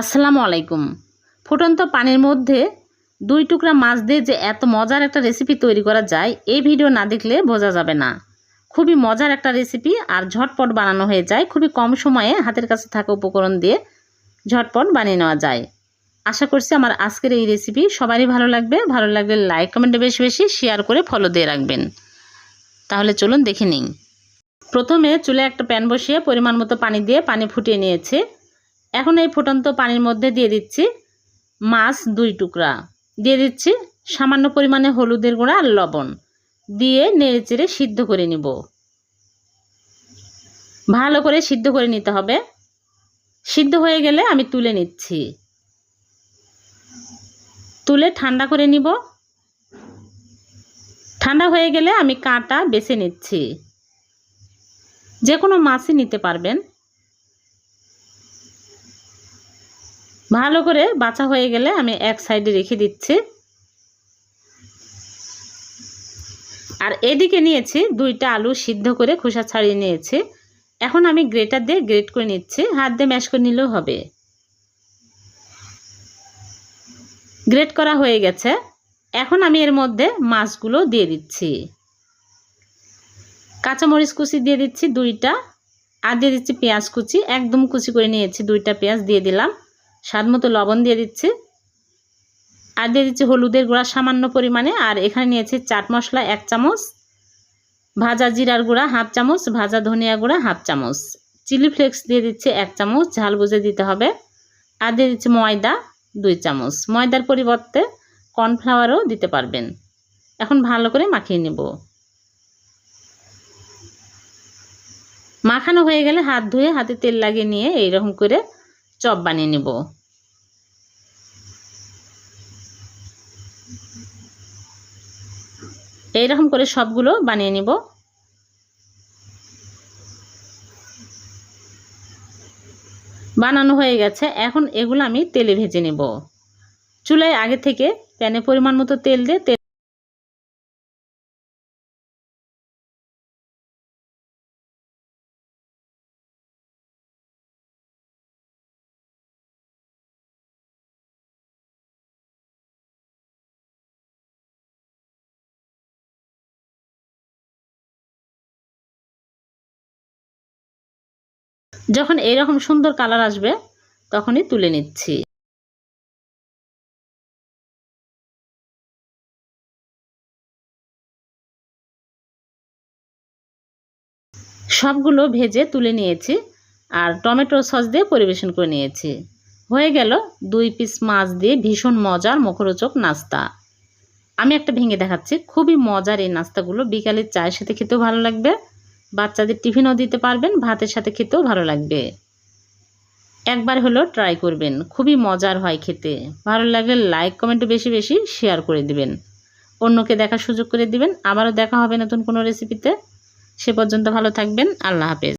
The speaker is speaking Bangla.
আসসালামু আলাইকুম। ফুটন্ত পানির মধ্যে দুই টুকরা মাছ দিয়ে যে এত মজার একটা রেসিপি তৈরি করা যায়, এই ভিডিও না দেখলে বোঝা যাবে না। খুবই মজার একটা রেসিপি আর ঝটপট বানানো হয়ে যায়। খুবই কম সময়ে হাতের কাছে থাকা উপকরণ দিয়ে ঝটপট বানিয়ে নেওয়া যায়। আশা করছি আমার আজকের এই রেসিপি সবারই ভালো লাগবে। ভালো লাগলে লাইক কমেন্টে বেশি বেশি শেয়ার করে ফলো দিয়ে রাখবেন। তাহলে চলুন দেখে নিন প্রথমে চুলে একটা প্যান বসিয়ে পরিমাণ মতো পানি দিয়ে পানি ফুটিয়ে নিয়েছে। এখন এই ফুটন্ত পানির মধ্যে দিয়ে দিচ্ছি মাছ দুই টুকরা। দিয়ে দিচ্ছি সামান্য পরিমাণে হলুদের গুঁড়া আর লবণ। দিয়ে নেড়ে চেড়ে সিদ্ধ করে নিব। ভালো করে সিদ্ধ করে নিতে হবে। সিদ্ধ হয়ে গেলে আমি তুলে নিচ্ছি। তুলে ঠান্ডা করে নিব। ঠান্ডা হয়ে গেলে আমি কাঁটা বেছে নিচ্ছি। যে কোনো মাছই নিতে পারবেন। ভালো করে বাছা হয়ে গেলে আমি এক সাইডে রেখে দিচ্ছি। আর এদিকে নিয়েছি দুইটা আলু সিদ্ধ করে খোসা ছাড়িয়ে নিয়েছি। এখন আমি গ্রেটার দিয়ে গ্রেট করে নিচ্ছি, হাত দিয়ে ম্যাশ করে নিলেও হবে। গ্রেট করা হয়ে গেছে। এখন আমি এর মধ্যে মাছগুলো দিয়ে দিচ্ছি। কাঁচামরিচ কুচি দিয়ে দিচ্ছি দুইটা, আর দিয়ে দিচ্ছি পেঁয়াজ কুচি। একদম কুচি করে নিয়েছি, দুইটা পেঁয়াজ দিয়ে দিলাম। স্বাদ মতো লবণ দিয়ে দিচ্ছি। আর দিয়ে দিচ্ছি হলুদের গুঁড়া সামান্য পরিমাণে। আর এখানে নিয়েছি চাট মশলা এক চামচ, ভাজা জিরার গুঁড়া হাফ চামচ, ভাজা ধনিয়া গুঁড়া হাফ চামচ। চিলি ফ্লেক্স দিয়ে দিচ্ছি এক চামচ, ঝাল বুঝে দিতে হবে। আর দিয়ে দিচ্ছি ময়দা দুই চামচ। ময়দার পরিবর্তে কর্নফ্লাওয়ারও দিতে পারবেন। এখন ভালো করে মাখিয়ে নেব। মাখানো হয়ে গেলে হাত ধুয়ে হাতে তেল লাগিয়ে নিয়ে এইরকম করে চপ বানিয়ে নেব। এইরকম করে সবগুলো বানিয়ে নিব। বানানো হয়ে গেছে। এখন এগুলো আমি তেলে ভেজে নেব। চুলায় আগে থেকে প্যানে পরিমাণ মতো তেল দিয়ে তেল যখন এইরকম সুন্দর কালার আসবে, তখনই তুলে নিচ্ছি। সবগুলো ভেজে তুলে নিয়েছি আর টমেটো সস দিয়ে পরিবেশন করে নিয়েছি। হয়ে গেল দুই পিস মাছ দিয়ে ভীষণ মজার মুখরোচক নাস্তা। আমি একটা ভেঙে দেখাচ্ছি, খুবই মজার এই নাস্তাগুলো। বিকালের চায়ের সাথে খেতেও ভালো লাগবে। বাচ্চাদের টিফিনও দিতে পারবেন, ভাতের সাথে খেতেও ভালো লাগবে। একবার হলো ট্রাই করবেন, খুবই মজার হয় খেতে। ভালো লাগলে লাইক কমেন্ট বেশি বেশি শেয়ার করে দিবেন। অন্যকে দেখার সুযোগ করে দিবেন, আবারও দেখা হবে নতুন কোনো রেসিপিতে সে পর্যন্ত ভালো থাকবেন, আল্লাহ হাফেজ।